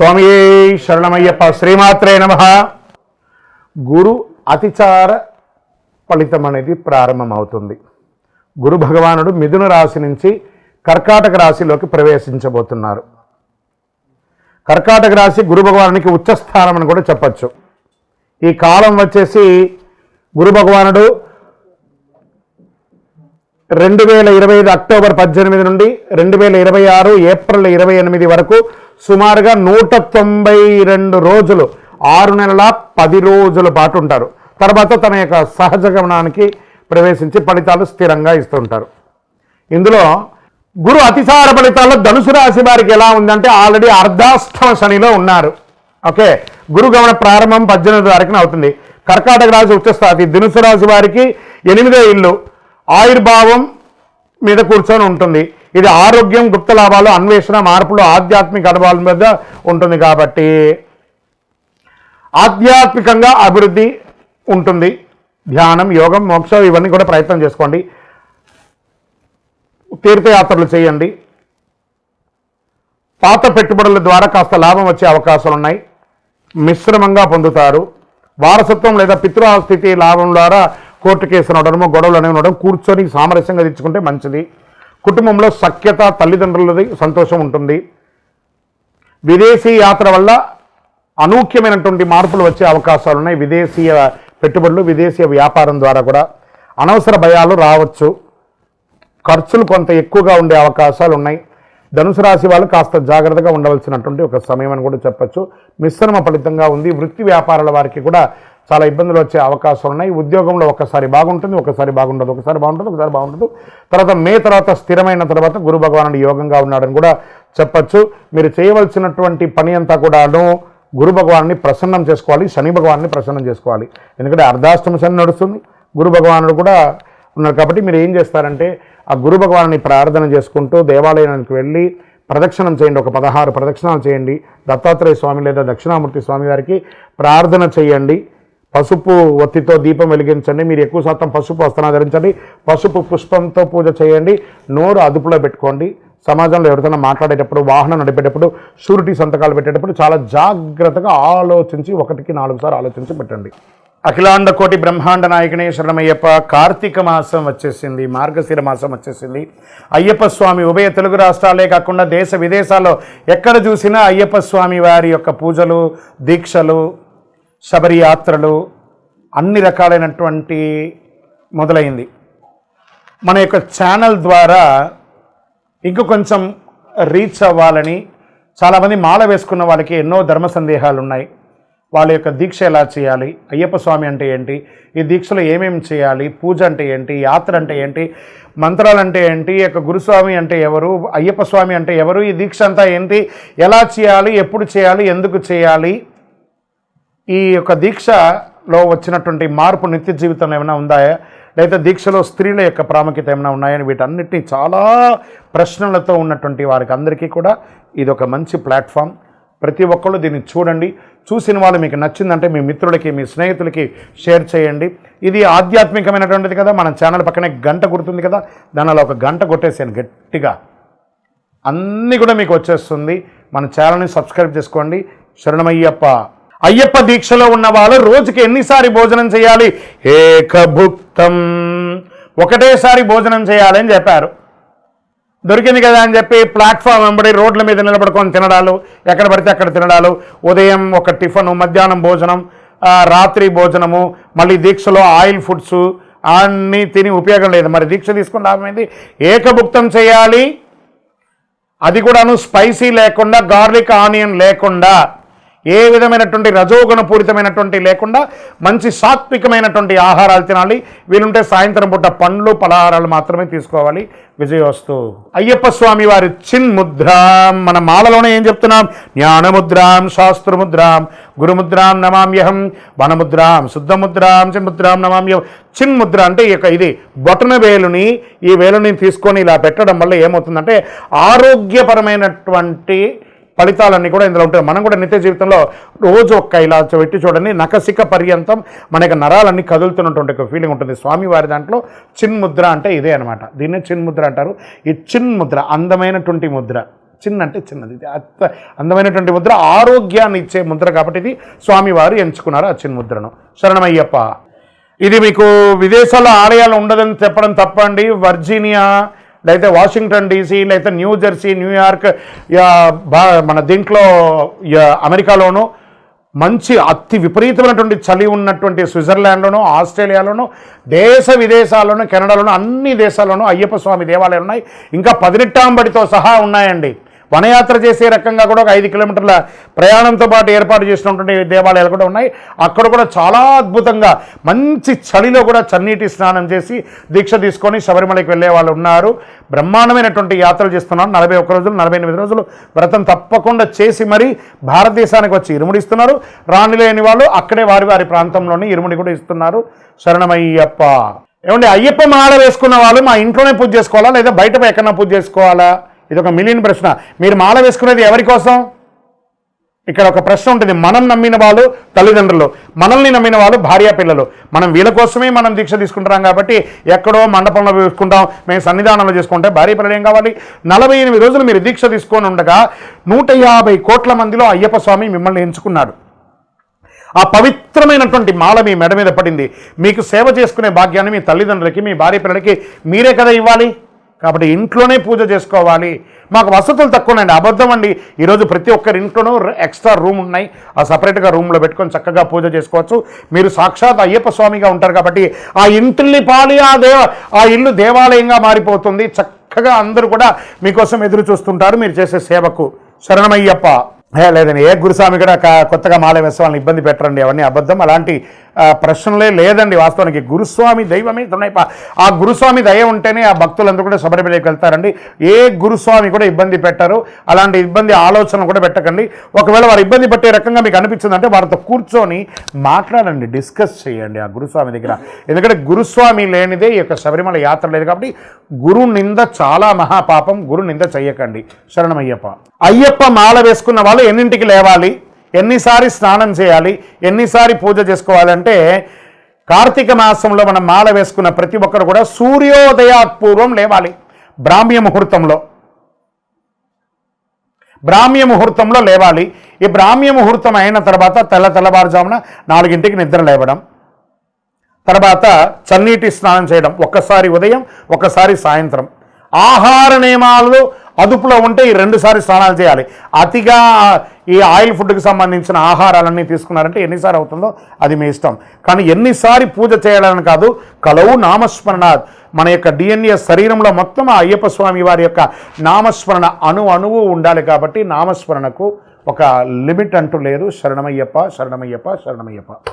స్వామి శరణమయ్యప్ప. శ్రీమాత్రే నమ. గురు అతిచార ఫలితం అనేది ప్రారంభమవుతుంది. గురు భగవానుడు మిథున రాశి నుంచి కర్కాటక రాశిలోకి ప్రవేశించబోతున్నారు. కర్కాటక రాశి గురు భగవానునికి ఉచ్చస్థానం అని కూడా చెప్పచ్చు. ఈ కాలం వచ్చేసి గురు భగవానుడు రెండు వేల ఇరవై ఐదు అక్టోబర్ పద్దెనిమిది నుండి రెండు వేల ఇరవై ఆరు ఏప్రిల్ ఇరవై ఎనిమిది వరకు సుమారుగా నూట తొంభై రెండు రోజులు ఆరు నెలల పది రోజుల పాటు ఉంటారు. తర్వాత తన యొక్క సహజ గమనానికి ప్రవేశించి ఫలితాలు స్థిరంగా ఇస్తుంటారు ఇందులో గురు అతిసార ఫలితాల్లో ధనుసు రాశి వారికి ఎలా ఉందంటే ఆల్రెడీ అర్ధాష్టమ శనిలో ఉన్నారు. ఓకే గురు గమన ప్రారంభం పద్దెనిమిది తారీఖున అవుతుంది. కర్కాటక రాశి ఉచ్చస్థాతి ధనుసు రాశి వారికి ఎనిమిదో ఇల్లు ఆయుర్భావం మీద కూర్చొని ఉంటుంది. ఇది ఆరోగ్యం గుప్త లాభాలు అన్వేషణ మార్పులు ఆధ్యాత్మిక అనుభవాల మీద ఉంటుంది కాబట్టి ఆధ్యాత్మికంగా అభివృద్ధి ఉంటుంది. ధ్యానం యోగం మోక్షం ఇవన్నీ కూడా ప్రయత్నం చేసుకోండి. తీర్థయాత్రలు చేయండి. పాత పెట్టుబడుల ద్వారా కాస్త లాభం వచ్చే అవకాశాలు ఉన్నాయి. మిశ్రమంగా పొందుతారు. వారసత్వం లేదా పితృస్థితి లాభం ద్వారా కోర్టు కేసులు ఉండడము గొడవలు అనేవి ఉండడం కూర్చొని సామరస్యంగా తెచ్చుకుంటే మంచిది. కుటుంబంలో సఖ్యత తల్లిదండ్రులది సంతోషం ఉంటుంది. విదేశీ యాత్ర వల్ల అనూఖ్యమైనటువంటి మార్పులు వచ్చే అవకాశాలు ఉన్నాయి. విదేశీయ పెట్టుబడులు విదేశీయ వ్యాపారం ద్వారా కూడా అనవసర భయాలు రావచ్చు. ఖర్చులు కొంత ఎక్కువగా ఉండే అవకాశాలు ఉన్నాయి. ధనుసు రాశి వాళ్ళు కాస్త జాగ్రత్తగా ఉండవలసినటువంటి ఒక సమయం అని కూడా చెప్పొచ్చు. మిశ్రమ ఫలితంగా ఉంది. వృత్తి వ్యాపారాల వారికి కూడా చాలా ఇబ్బందులు వచ్చే అవకాశాలు ఉన్నాయి. ఉద్యోగంలో ఒకసారి బాగుంటుంది ఒకసారి బాగుండదు ఒకసారి బాగుంటుంది ఒకసారి బాగుండదు. తర్వాత మే తర్వాత స్థిరమైన తర్వాత గురు భగవానుడు యోగంగా ఉన్నాడని కూడా చెప్పచ్చు. మీరు చేయవలసినటువంటి పని అంతా కూడాను గురు భగవాన్ని ప్రసన్నం చేసుకోవాలి శని భగవాన్ని ప్రసన్నం చేసుకోవాలి. ఎందుకంటే అర్ధాష్టమ శని నడుస్తుంది గురు భగవానుడు కూడా ఉన్నారు కాబట్టి మీరు ఏం చేస్తారంటే ఆ గురు భగవాన్ని ప్రార్థన చేసుకుంటూ దేవాలయానికి వెళ్ళి ప్రదక్షిణం చేయండి. ఒక పదహారు ప్రదక్షిణాలు చేయండి. దత్తాత్రేయ స్వామి లేదా దక్షిణామూర్తి స్వామి వారికి ప్రార్థన చేయండి. పసుపు ఒత్తితో దీపం వెలిగించండి. మీరు ఎక్కువ శాతం పసుపు వస్త్రం ధరించండి పసుపు పుష్పంతో పూజ చేయండి. నోరు అదుపులో పెట్టుకోండి. సమాజంలో ఎవరితోనో మాట్లాడేటప్పుడు వాహనం నడిపేటప్పుడు షూరిటీ సంతకాలు పెట్టేటప్పుడు చాలా జాగ్రత్తగా ఆలోచించి ఒకటికి నాలుగు సార్లు ఆలోచించి పెట్టండి. అఖిలాండ కోటి బ్రహ్మాండ నాయకుని శరణమయ్యప్ప కార్తీక మాసం వచ్చేసింది మార్గశిర మాసం వచ్చేసింది. అయ్యప్ప స్వామి ఉభయ తెలుగు రాష్ట్రాలే కాకుండా దేశ విదేశాల్లో ఎక్కడ చూసినా అయ్యప్ప స్వామి వారి యొక్క పూజలు దీక్షలు శబరి యాత్రలు అన్ని రకాలైనటువంటి మొదలైంది. మన యొక్క ఛానల్ ద్వారా ఇంకా కొంచెం రీచ్ అవ్వాలని చాలామంది మాల వేసుకున్న వాళ్ళకి ఎన్నో ధర్మ సందేహాలు ఉన్నాయి వాళ్ళ యొక్క దీక్ష ఎలా చేయాలి? అయ్యప్ప స్వామి అంటే ఏంటి? ఈ దీక్షలో ఏమేమి చేయాలి? పూజ అంటే ఏంటి? యాత్ర అంటే ఏంటి? మంత్రాలు అంటే ఏంటి? ఈ యొక్క గురుస్వామి అంటే ఎవరు? అయ్యప్ప స్వామి అంటే ఎవరు? ఈ దీక్ష అంతా ఏంటి? ఎలా చేయాలి? ఎప్పుడు చేయాలి? ఎందుకు చేయాలి? ఈ యొక్క దీక్షలో వచ్చినటువంటి మార్పు నిత్య జీవితంలో ఏమైనా ఉందా? లేదా దీక్షలో స్త్రీల యొక్క ప్రాముఖ్యత ఏమైనా ఉన్నాయని వీటన్నిటినీ చాలా ప్రశ్నలతో ఉన్నటువంటి వారికి అందరికీ కూడా ఇది ఒక మంచి ప్లాట్ఫామ్. ప్రతి ఒక్కళ్ళు దీన్ని చూడండి. చూసిన వాళ్ళు మీకు నచ్చిందంటే మీ మిత్రులకి మీ స్నేహితులకి షేర్ చేయండి. ఇది ఆధ్యాత్మికమైనటువంటిది కదా. మన ఛానల్ పక్కనే గంట గుర్తుంది కదా. దానిలో ఒక గంట కొట్టేసాను గట్టిగా అన్నీ కూడా మీకు వచ్చేస్తుంది. మన ఛానల్ని సబ్స్క్రైబ్ చేసుకోండి. శరణమయ్యప్ప. అయ్యప్ప దీక్షలో ఉన్న వాళ్ళు రోజుకి ఎన్నిసారి భోజనం చేయాలి? ఏకభుక్తం. ఒకటేసారి భోజనం చేయాలని చెప్పారు. దొరికింది కదా అని చెప్పి ప్లాట్ఫామ్ వెంబడి రోడ్ల మీద నిలబడుకొని తినడాలు ఎక్కడ పడితే అక్కడ తినడాలు. ఉదయం ఒక టిఫను మధ్యాహ్నం భోజనం రాత్రి భోజనము మళ్ళీ దీక్షలో ఆయిల్ ఫుడ్స్ అన్నీ తిని ఉపయోగం లేదు. మరి దీక్ష తీసుకుని లాభం ఏకభుక్తం చేయాలి. అది కూడాను స్పైసీ లేకుండా గార్లిక్ ఆనియన్ లేకుండా. ఏ విధమైనటువంటి రజోగుణపూరితమైనటువంటి లేకుండా మంచి సాత్వికమైనటువంటి ఆహారాలు తినాలి. వీలుంటే సాయంత్రం పూట పండ్లు పలహారాలు మాత్రమే తీసుకోవాలి. విజయోస్తు అయ్యప్ప స్వామి వారి చిన్ ముద్రాం మన మాలలోనే ఏం చెప్తున్నాం? జ్ఞానముద్రాం శాస్త్రముద్రాం గురుముద్రాం నమామ్యహం వనముద్రాం శుద్ధముద్రాం చిన్ముద్రాం నమామ్యహం. చిన్ ముద్ర అంటే ఈ యొక్క ఇది బొటన వేలుని ఈ వేలుని తీసుకొని ఇలా పెట్టడం వల్ల ఏమవుతుందంటే ఆరోగ్యపరమైనటువంటి ఫలితాలన్నీ కూడా ఇందులో ఉంటాయి. మనం కూడా నిత్య జీవితంలో రోజు ఒక్క ఇలా పెట్టి చూడండి. నకసిక పర్యంతం మన యొక్క నరాలన్నీ కదులుతున్నటువంటి ఒక ఫీలింగ్ ఉంటుంది. స్వామివారి దాంట్లో చిన్ ముద్ర అంటే ఇదే అనమాట దీన్నే చిన్ ముద్ర అంటారు. ఈ చిన్ ముద్ర అందమైనటువంటి ముద్ర. చిన్న అంటే చిన్నది. ఇది అత్త అందమైనటువంటి ముద్ర ఆరోగ్యాన్ని ఇచ్చే ముద్ర కాబట్టి ఇది స్వామివారు ఎంచుకున్నారు ఆ చిన్ముద్రను శరణమయ్యప్ప. ఇది మీకు విదేశాల్లో ఆలయాలు ఉండదని చెప్పడం తప్పండి. వర్జీనియా లేకపోతే వాషింగ్టన్ డీసీ లేకపోతే న్యూ జెర్సీ న్యూయార్క్ బా మన దీంట్లో అమెరికాలోనూ అమెరికాలోను మంచి అతి విపరీతమైనటువంటి చలి ఉన్నటువంటి స్విట్జర్లాండ్లోను ఆస్ట్రేలియాలోను దేశ విదేశాల్లోనూ కెనడాలోనూ అన్ని దేశాల్లోనూ అయ్యప్ప స్వామి దేవాలయాలు ఉన్నాయి ఇంకా పదినెట్టాంబడితో సహా ఉన్నాయండి. వనయాత్ర చేసే రకంగా కూడా ఒక ఐదు కిలోమీటర్ల ప్రయాణంతో పాటు ఏర్పాటు చేసినటువంటి దేవాలయాలు కూడా ఉన్నాయి. అక్కడ కూడా చాలా అద్భుతంగా మంచి చలిలో కూడా చన్నీటి స్నానం చేసి దీక్ష తీసుకొని శబరిమలకి వెళ్ళే వాళ్ళు ఉన్నారు. బ్రహ్మాండమైనటువంటి యాత్రలు చేస్తున్నారు. నలభై ఒక్క రోజులు నలభై ఎనిమిది రోజులు వ్రతం తప్పకుండా చేసి మరీ భారతదేశానికి వచ్చి ఇరుముడిస్తున్నారు రాణి లేని వాళ్ళు అక్కడే వారి వారి ప్రాంతంలోనే ఇరుముడి కూడా ఇస్తున్నారు. శరణమయ్యప్ప. ఏమండి అయ్యప్ప మాల వేసుకున్న వాళ్ళు మా ఇంట్లోనే పూజ చేసుకోవాలా? లేదా బయట ఎక్కడన్నా పూజ చేసుకోవాలా? ఇది ఒక మిలియన్ ప్రశ్న. మీరు మాల వేసుకునేది ఎవరి కోసం? ఇక్కడ ఒక ప్రశ్న ఉంటుంది. మనం నమ్మిన వాళ్ళు తల్లిదండ్రులు. మనల్ని నమ్మిన వాళ్ళు భార్య పిల్లలు. మనం వీళ్ళ కోసమే మనం దీక్ష తీసుకుంటున్నాం కాబట్టి ఎక్కడో మండపంలో చూసుకుంటాం మేము సన్నిధానంలో చేసుకుంటే భార్య పిల్లలు ఏం కావాలి? నలభై ఎనిమిది రోజులు మీరు దీక్ష తీసుకొని ఉండగా నూట యాభై కోట్ల మందిలో అయ్యప్ప స్వామి మిమ్మల్ని ఎంచుకున్నాడు. ఆ పవిత్రమైనటువంటి మాల మీ మెడ మీద పడింది. మీకు సేవ చేసుకునే భాగ్యాన్ని మీ తల్లిదండ్రులకి మీ భార్య పిల్లలకి మీరే కదా ఇవ్వాలి? కాబట్టి ఇంట్లోనే పూజ చేసుకోవాలి. మాకు వసతులు తక్కువ ఉన్నాయండి అబద్ధం అండి. ఈరోజు ప్రతి ఒక్కరి ఇంట్లోనూ ఎక్స్ట్రా రూమ్ ఉన్నాయి. ఆ సపరేట్గా రూమ్లో పెట్టుకొని చక్కగా పూజ చేసుకోవచ్చు. మీరు సాక్షాత్ అయ్యప్ప స్వామిగా ఉంటారు కాబట్టి ఆ ఇంటిల్లి పాలి ఆ దేవ ఆ ఇల్లు దేవాలయంగా మారిపోతుంది. చక్కగా అందరూ కూడా మీకోసం ఎదురు చూస్తుంటారు. మీరు చేసే సేవకు. శరణమయ్యప్ప. లేదండి. ఏ గురుస్వామి కూడా కొత్తగా మాల వేసే వాళ్ళని ఇబ్బంది పెట్టరండి. అవన్నీ అబద్ధం. అలాంటి ప్రశ్నలే లేదండి వాస్తవానికి. గురుస్వామి దైవమే తునైప ఆ గురుస్వామి దయ ఉంటేనే ఆ భక్తులందరూ కూడా శబరిమలకి వెళ్తారండి. ఏ గురుస్వామి కూడా ఇబ్బంది పెట్టరు. అలాంటి ఇబ్బంది ఆలోచన కూడా పెట్టకండి. ఒకవేళ వారు ఇబ్బంది పెట్టే రకంగా మీకు అనిపించిందంటే వారితో కూర్చొని మాట్లాడండి డిస్కస్ చేయండి ఆ గురుస్వామి దగ్గర. ఎందుకంటే గురుస్వామి లేనిదే ఈ యొక్క శబరిమల యాత్ర లేదు కాబట్టి గురు నింద చాలా మహాపాపం. గురు నింద చెయ్యకండి. శరణమయ్యప్ప. అయ్యప్ప మాల వేసుకున్న వాళ్ళు ఎన్నింటికి లేవాలి? ఎన్నిసారి స్నానం చేయాలి ఎన్నిసారి పూజ చేసుకోవాలంటే కార్తీక మాసంలో మనం మాల వేసుకున్న ప్రతి ఒక్కరు కూడా సూర్యోదయాత్ పూర్వం లేవాలి. బ్రాహ్మ్య ముహూర్తంలో. బ్రాహ్మ్య ముహూర్తంలో లేవాలి. ఈ బ్రాహ్మ్య ముహూర్తం అయిన తర్వాత తెల్ల తెల్లవారుజామున నాలుగింటికి నిద్ర లేవడం. తర్వాత చన్నీటి స్నానం చేయడం. ఒక్కసారి ఉదయం ఒక్కసారి సాయంత్రం. ఆహార నియమాలు అదుపులో ఉంటే ఈ రెండుసారి స్నానాలు చేయాలి. అతిగా ఈ ఆయిల్ ఫుడ్కి సంబంధించిన ఆహారాలన్నీ తీసుకున్నారంటే ఎన్నిసార్లు అవుతుందో అది మీ ఇష్టం. కానీ ఎన్నిసారి పూజ చేయాలని కాదు కలవు నామస్మరణ. మన యొక్క డిఎన్ఏ శరీరంలో మొత్తం ఆ అయ్యప్ప స్వామి వారి యొక్క నామస్మరణ అణు అణువు ఉండాలి కాబట్టి నామస్మరణకు ఒక లిమిట్ అంటూ లేదు. శరణమయ్యప్ప శరణమయ్యప్ప శరణమయ్యప్ప.